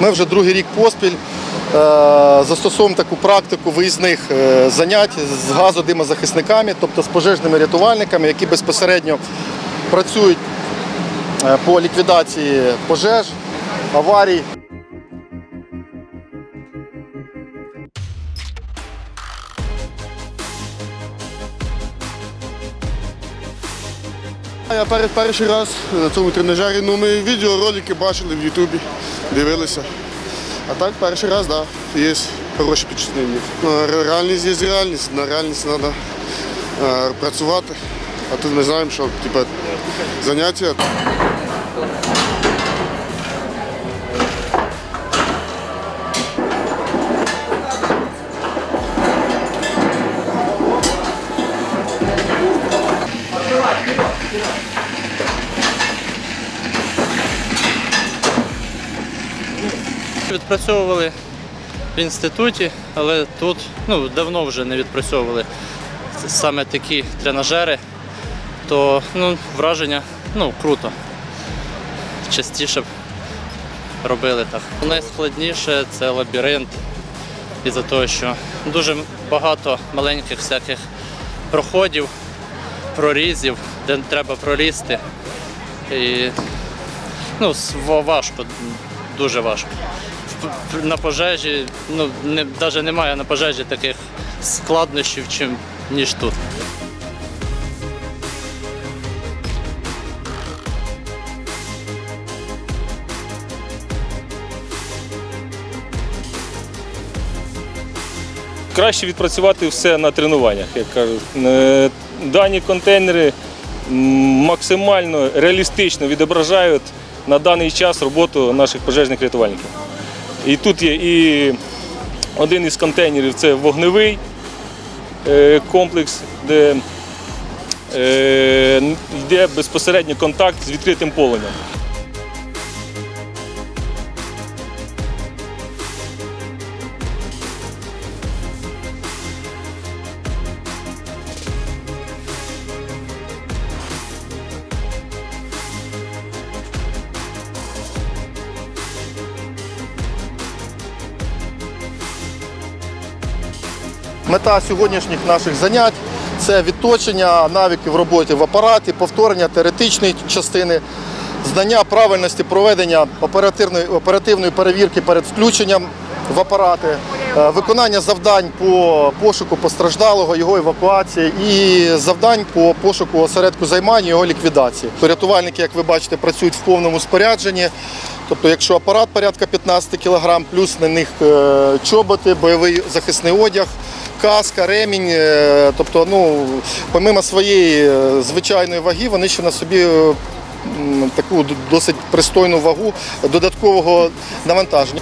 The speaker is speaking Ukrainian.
Ми вже другий рік поспіль е, застосовуємо таку практику виїзних е, занять з газодимозахисниками, тобто з пожежними рятувальниками, які безпосередньо працюють по ліквідації пожеж, аварій. Я пер- перший раз на цьому тренажері, ну ми відеоролики бачили в Ютубі, дивилися. А так перший раз, так, да, є хороші впечатлення. Ну, реальність є реальність, на реальність треба е, працювати. А тут ми знаємо, що типу, заняття Відпрацьовували в інституті, але тут ну, давно вже не відпрацьовували саме такі тренажери, то ну, враження ну, круто. Частіше б робили так. Найскладніше це лабіринт, із-за того, що дуже багато маленьких всяких проходів, прорізів, де треба пролізти. І ну, важко, дуже важко. На пожежі, ну, не, навіть немає на пожежі таких складнощів, чим, ніж тут. краще відпрацювати все на тренуваннях, як кажуть. Е, Дані контейнери максимально реалістично відображають на даний час роботу наших пожежних рятувальників. І тут є і один із контейнерів це вогневий е, комплекс, де е, йде безпосередньо контакт з відкритим полум'ям. Мета сьогоднішніх наших занять це відточення навиків в роботі в апараті, повторення теоретичної частини, знання правильності проведення оперативної, оперативної перевірки перед включенням в апарати, е, виконання завдань по пошуку постраждалого, його евакуації і завдань по пошуку осередку займання, його ліквідації. Рятувальники, як ви бачите, працюють в повному спорядженні. Тобто, якщо апарат порядка 15 кг, плюс на них е, чоботи, бойовий захисний одяг, каска, ремінь. е, Тобто, ну, помимо своєї е, звичайної ваги, вони ще на собі е, таку досить пристойну вагу додаткового навантаження.